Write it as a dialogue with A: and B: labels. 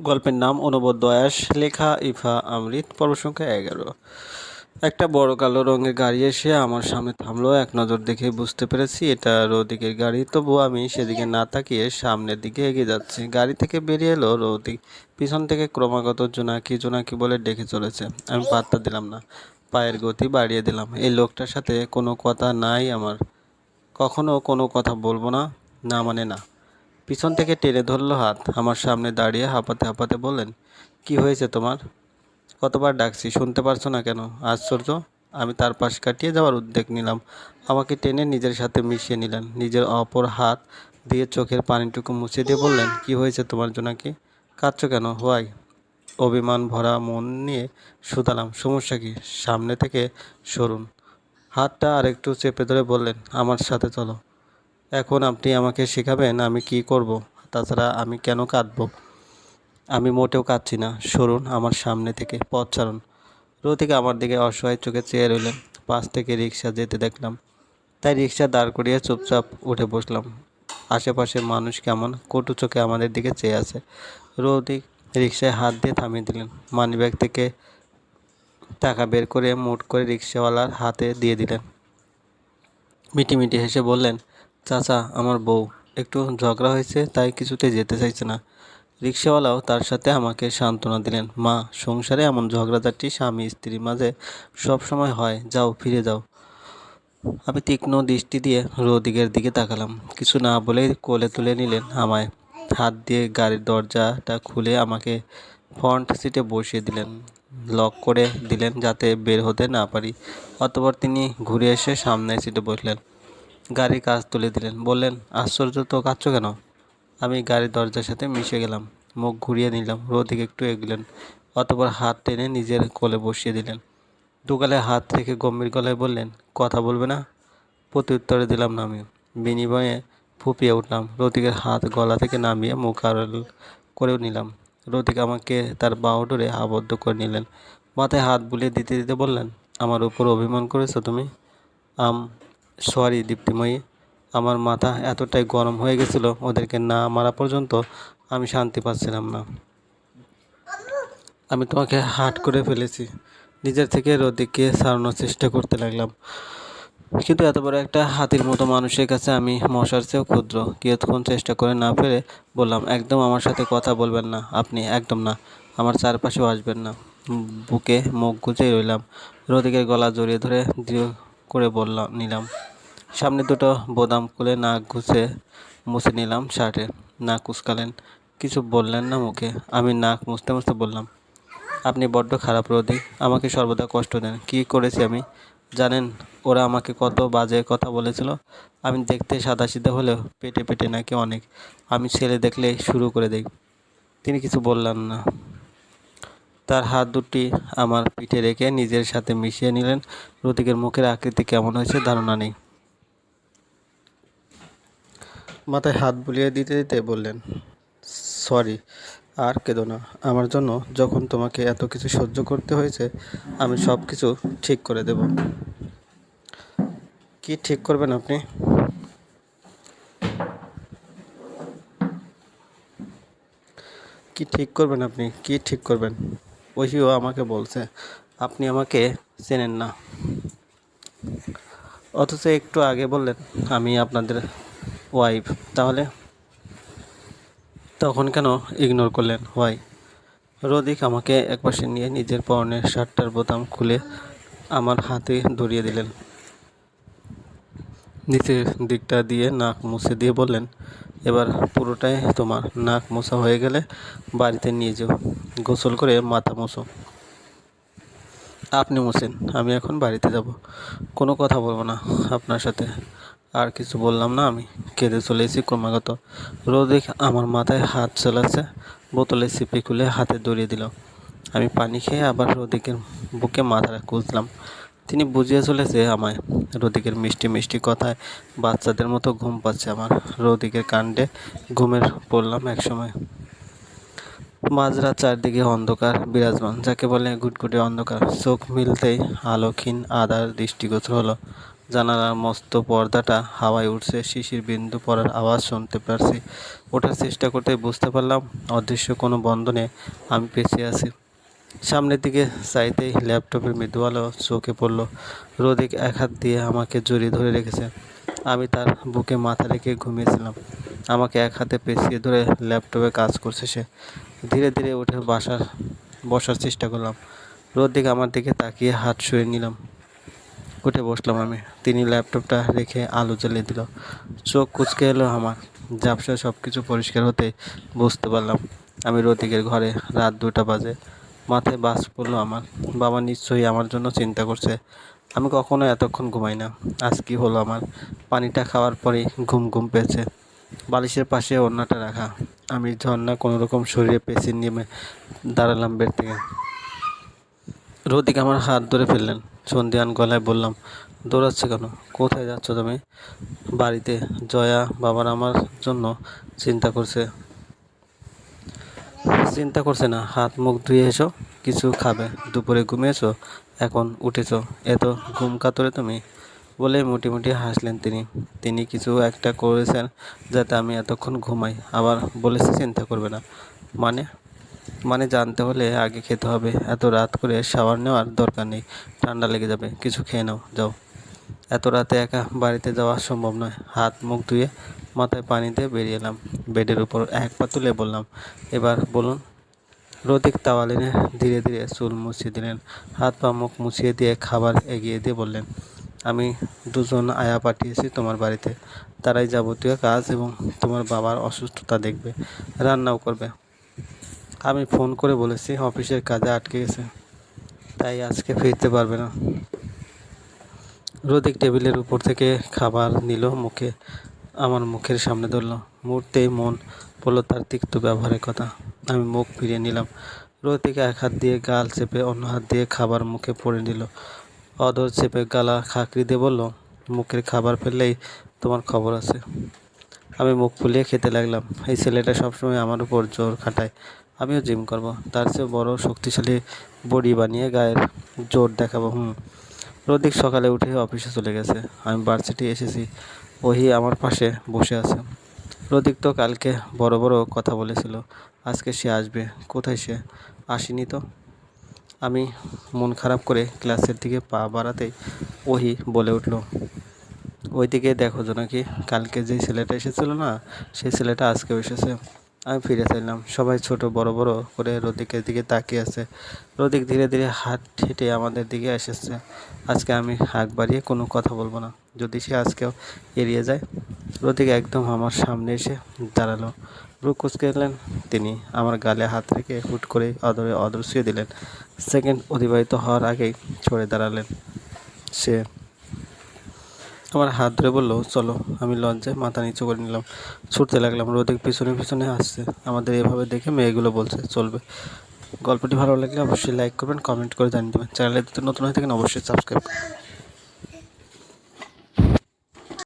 A: গল্পের নাম অনবদ্য আয়াস, লেখা ইফা আমৃত, পর্ব সংখ্যা এগারো। একটা বড় কালো রঙের গাড়ি এসে আমার সামনে থামলো, এক নজর দেখে বুঝতে পেরেছি এটা রৌদিকের গাড়ি তবুও আমি সেদিকে না তাকিয়ে সামনের দিকে এগিয়ে যাচ্ছি। গাড়ি থেকে বেরিয়ে এলো রৌদিক, পিছন থেকে ক্রমাগত জোনাকি জোনাকি বলে ডেকে চলেছে। আমি পাত্তা দিলাম না, পায়ের গতি বাড়িয়ে দিলাম। এই লোকটার সাথে কোনো কথা নাই আমার, কখনো কোনো কথা বলব না না মানে না। পিছন থেকে টেনে ধরলো হাত। আমার সামনে দাঁড়িয়ে হাঁপাতে হাঁপাতে বললেন, কি হয়েছে তোমার? কতবার ডাকছি, শুনতে পারছ না কেন? আশ্চর্য। আমি তার পাশ কাটিয়ে যাওয়ার উদ্যোগ নিলাম। আমাকে টেনে নিজের সাথে মিশিয়ে নিলেন। নিজের অপর হাত দিয়ে চোখের পানিটুকু মুছে দিয়ে বললেন, কি হয়েছে তোমার জন্য কি কাঁদছো কেন? হোয়াই? অভিমান ভরা মন নিয়ে শুধালাম, সমস্যা কি? সামনে থেকে সরুন। হাতটা আরেকটু চেপে ধরে বললেন, আমার সাথে চলো। এখন আপনি আমাকে শেখাবেন আমি কি করব, তাছাড়া আমি কেন কাঁদবো। আমি মোটেও কাঁদছি না। সরুন আমার সামনে থেকে, পথ ছাড়ুন। রতিকা আমার দিকে অসহায় চোখে চেয়ে রইলেন। পাশ থেকে রিক্সা যেতে দেখলাম। তাই রিক্সা দাঁড় করিয়ে চুপচাপ উঠে বসলাম। আশেপাশের মানুষ কেমন? কটু চোখে আমাদের দিকে চেয়ে আছে। রৌদিক রিক্সায় হাত দিয়ে থামিয়ে দিলেন। মানিব্যাগ থেকে টাকা বের করে মুট করে রিক্সাওয়ালার হাতে দিয়ে দিলেন। মিটি মিটি হেসে বললেন চাচা, আমার বউ। একটু ঝগড়া হয়েছে, তাই কিছুতে যেতে চাইছে না। রিক্সাওয়ালাও তার সাথে আমাকে সান্ত্বনা দিলেন, মা, সংসারে এমন ঝগড়াঝাটি স্বামী স্ত্রীর মাঝে সব সময় হয়, যাও, ফিরে যাও। আমি তীক্ষ্ণ দৃষ্টি দিয়ে রোদিকের দিকে তাকালাম। কিছু না বলেই কোলে তুলে নিলেন আমায়। হাত দিয়ে গাড়ির দরজাটা খুলে আমাকে ফ্রন্ট সিটে বসিয়ে দিলেন। লক করে দিলেন যাতে বের হতে না পারি। অতপর তিনি ঘুরে এসে সামনের সিটে বসলেন। গাড়ির কাজ তুলে দিলেন। বললেন, আশ্চর্য তো কাঁদছো কেন? আমি গাড়ির দরজার সাথে মিশে গেলাম, মুখ ঘুরিয়ে নিলাম, রোদিকে একটু এগলেন, অতপর হাত টেনে নিজের কোলে বসিয়ে দিলেন। দুগালে হাত রেখে গম্ভীর গলায় বললেন, কথা বলবে না? প্রত্যুত্তরে দিলাম না আমি বিনিময়ে ফুপিয়ে উঠলাম রতিকের হাত গলা থেকে নামিয়ে মুখ আড়াল করেও নিলাম। রতিক আমাকে তার বাহু ধরে আবদ্ধ করে নিলেন, মাথায় হাত বুলিয়ে দিতে দিতে বললেন, আমার উপর অভিমান করেছ তুমি? আম সরি দীপ্তিময়ী, আমার মাথা এতটাই গরম হয়ে গেছিল, ওদেরকে না মারা পর্যন্ত আমি শান্তি পাচ্ছিলাম না। আমি তোমাকে হাট করে ফেলেছি, নিজের থেকে রোদিককে সারানোর চেষ্টা করতে লাগলাম। কিন্তু এত বড় একটা হাতির মতো মানুষের কাছে আমি মশার চেয়েও ক্ষুদ্র, কিয়ৎক্ষণ চেষ্টা করে না পেরে বললাম, একদম আমার সাথে কথা বলবেন না, আপনি একদম না, আমার চারপাশেও আসবেন না। বুকে মুখ গুজেই রইলাম রোদিকের গলা জড়িয়ে ধরে দৃঢ় করে বললাম নিলাম। সামনে দুটো বোদাম খুলে নাক ঘুষে মুছে নিলাম শার্টে। নাক কুচকালেন কিছু বললেন না মুখে। আমি নাক মুছতে মুছতে বললাম, আপনি বড্ড খারাপ রোদি, আমাকে সর্বদা কষ্ট দেন। কি করেছি আমি? জানেন, ওরা আমাকে কত বাজে কথা বলেছিল। আমি দেখতে সাদা সাদাসিধা হলেও পেটে পেটে নাকি অনেক। আমি ছেলে দেখলে শুরু করে দেই। তিনি কিছু বললেন না। তার হাত দুটি আমার পিঠে রেখে নিজের সাথে মিশিয়ে নিলেন। রতিকের মুখের আকৃতি কেমন হয়েছে ধারণা নেই। মাথায় হাত বুলিয়ে দিতে দিতে বললেন, সরি, আর কেঁদো না। আমার জন্য যখন তোমাকে এত কিছু সহ্য করতে হয়েছে, আমি সব কিছু ঠিক করে দেব। কি ঠিক করবেন আপনি? কি ঠিক করবেন আপনি? কি ঠিক করবেন? ওহিও আমাকে বলছে। আপনি আমাকে চেনেন না। অথচ একটু আগে বললেন, আমি আপনাদের ওয়াইফ তাহলে তখন কেন ইগনোর করলেন? হোয়াই রদিক আমাকে একপাশে নিয়ে নিজের পরনের শার্টটার বোতাম খুলে আমার হাতে ধরিয়ে দিলেন। নিচের দিকটা দিয়ে নাক মুছে দিয়ে বললেন এবার পুরোটাই তোমার নাক মোছা হয়ে গেলে বাড়িতে নিয়ে যাও। গোসল করে মাথা মোছো। আপনি মোছেন, আমি এখন বাড়িতে যাব। কোনো কথা বলব না আপনার সাথে। আর কিছু বললাম না আমি। কেঁদে এসেছি ক্রমাগত। রোদিক আমার মাথায় হাত চলাচ্ছে। বোতলে সিপি খুলে হাতে দড়িয়ে দিল। আমি পানি খেয়ে আবার রোদিকের বুকে মাথা কুঁজলাম তিনি বুঝিয়ে চলেছে আমায়। রোদিকের মিষ্টি মিষ্টি কথায় বাচ্চাদের মতো ঘুম পাচ্ছে আমার। রোদিকের কাণ্ডে ঘুমের পড়লাম একসময়। মাঝরাত চারদিকে অন্ধকার, বিরাজমান, যাকে বলে ঘুটঘুটে অন্ধকার। চোখ মিলতেই আলোক্ষীণ আদার দৃষ্টিগোচর হলো। জানালার মস্ত পর্দাটা হাওয়ায় উঠছে শিশির বিন্দু পড়ার আওয়াজ শুনতে পারছি। ওঠার চেষ্টা করতে বুঝতে পারলাম, অদৃশ্য কোনো বন্ধনে আমি পেছিয়ে আছি। সামনের দিকে চাইতেই ল্যাপটপের মৃদু আলো চোখে পড়ল। রোদিক এক হাত দিয়ে আমাকে জড়িয়ে ধরে রেখেছে। আমি তার বুকে মাথা রেখে ঘুমিয়েছিলাম। আমাকে এক হাতে পেঁচিয়ে ধরে ল্যাপটপে কাজ করছে সে। ধীরে ধীরে উঠে বাসার, বসার চেষ্টা করলাম। রোদিক আমার দিকে তাকিয়ে হাত শুয়ে নিলাম। উঠে বসলাম আমি। তিনি ল্যাপটপটা রেখে আলো জ্বালিয়ে দিল। চোখ কুচকে এলো আমার। ঝাপসা সব কিছু পরিষ্কার হতে বুঝতে পারলাম। আমি রতিকের ঘরে রাত দুটা বাজে। মাথায় বাস পড়ল আমার। বাবা নিশ্চয়ই আমার জন্য চিন্তা করছে। আমি কখনো এতক্ষণ ঘুমাই না। আজ কি হলো আমার? পানিটা খাওয়ার পরেই ঘুম ঘুম পেয়েছে। বালিশের পাশে ওড়নাটা রাখা। আমি ঝর্ণা কোনো রকম শরীরে পেছি নেমে দাঁড়ালাম বেড থেকে। রোদিক আমার হাত ধরে ফেললেন। সন্ধিয়ান গলায় বললাম, দৌড়াচ্ছে কেন? কোথায় যাচ্ছ তুমি? বাড়িতে। জয়া বাবার আমার জন্য চিন্তা করছে। চিন্তা করছে না, হাত মুখ ধুয়ে এসো, কিছু খাবে, দুপুরে ঘুমিয়েছো, এখন উঠেছো। এত ঘুম কাতরে তুমি? বলে মুটি মুটি হাসলেন তিনি। তিনি কিছু একটা করেছেন যাতে আমি এতক্ষণ ঘুমাই। আবার বলেছে, চিন্তা করবে না। মানে? মানে জানতে হলে আগে খেতে হবে। এত রাত করে শাওয়ার নেওয়ার দরকার নেই। ঠান্ডা লেগে যাবে। কিছু খেয়ে নাও, যাও। এত রাতে একা বাড়িতে যাওয়া সম্ভব নয়। হাত মুখ ধুয়ে মাথায় পানি দিয়ে বেরিয়ে এলাম। বেডের উপর এক পা তুলে বললাম, এবার বলুন। রোদিক তাওয়াল এনে ধীরে ধীরে চুল মুছিয়ে দিলেন, হাত পা মুখ মুছিয়ে দিয়ে খাবার এগিয়ে দিয়ে বললেন, আমি দুজন আয়া পাঠিয়েছি তোমার বাড়িতে। তারাই যাবতীয় কাজ এবং তোমার বাবার অসুস্থতা দেখবে, রান্নাও করবে। আমি ফোন করে বলেছি, অফিসের কাজে আটকে গেছে, তাই আজকে ফিরতে পারবে না। রোদিক টেবিলের উপর থেকে খাবার নিল মুখে। আমার মুখের সামনে ধরল। মুহূর্তেই মন পড়ল তার তিক্ত ব্যবহারের কথা। আমি মুখ ফিরিয়ে নিলাম। রোদিক এক হাত দিয়ে গাল চেপে অন্য হাত দিয়ে খাবার মুখে পড়ে নিল। অধর চেপে গালা খাকরি দিয়ে বলল, মুখের খাবার ফেললেই তোমার খবর আছে। আমি মুখ ফুলিয়ে খেতে লাগলাম। এই ছেলেটা সবসময় আমার উপর জোর খাটায়। আমিও জিম করব। তার চেয়ে বড় শক্তিশালী বডি বানিয়ে গায়ের জোর দেখাবো। হুম। রোদিক সকালে উঠে অফিসে চলে গেছে। আমি ভার্সিটি এসেছি। ওহি আমার পাশে বসে আছে। রোদিক তো কালকে বড় বড় কথা বলেছিল। আজকে সে আসবে। কোথায় সে? আসেনি তো। আমি মন খারাপ করে ক্লাসের দিকে পা বাড়াতেই ওহি বলে উঠল, ওইদিকে দেখো জোনাকি, কালকে যে ছেলেটা এসেছিল না, সেই ছেলেটা আজকেও এসেছে। আমি ফিরে চাইলাম। সবাই ছোট, বড় বড় করে রদিকের দিকে তাকিয়ে আছে। রদিক ধীরে ধীরে হাত হেঁটে আমাদের দিকে এসেছে। আজকে আমি হাঁক বাড়িয়ে কোনো কথা বলব না। যদি সে আজকেও এড়িয়ে যায়, রদিক একদম আমার সামনে এসে দাঁড়াল। ব্রু কুচকে এলেন তিনি। আমার গালে হাত রেখে হুট করে অদরে অদৃশ্য দিলেন। সেকেন্ড অতিবাহিত হওয়ার আগেই ছড়ে দাঁড়ালেন সে। আমার হাত ধরে বলল, চলো, আমি লজ্জায় মাথা নিচু করে নিলাম। ছুটতে লাগলাম, রোদে পিছনে পিছনে আসছে আমাদের এভাবে দেখে মেয়েগুলো বলছে, চলবে। গল্পটি ভালো লাগলে অবশ্যই লাইক করবেন কমেন্ট করে জানিয়ে দেবেন। চ্যানেলে নতুন হয়ে থাকেন, অবশ্যই সাবস্ক্রাইব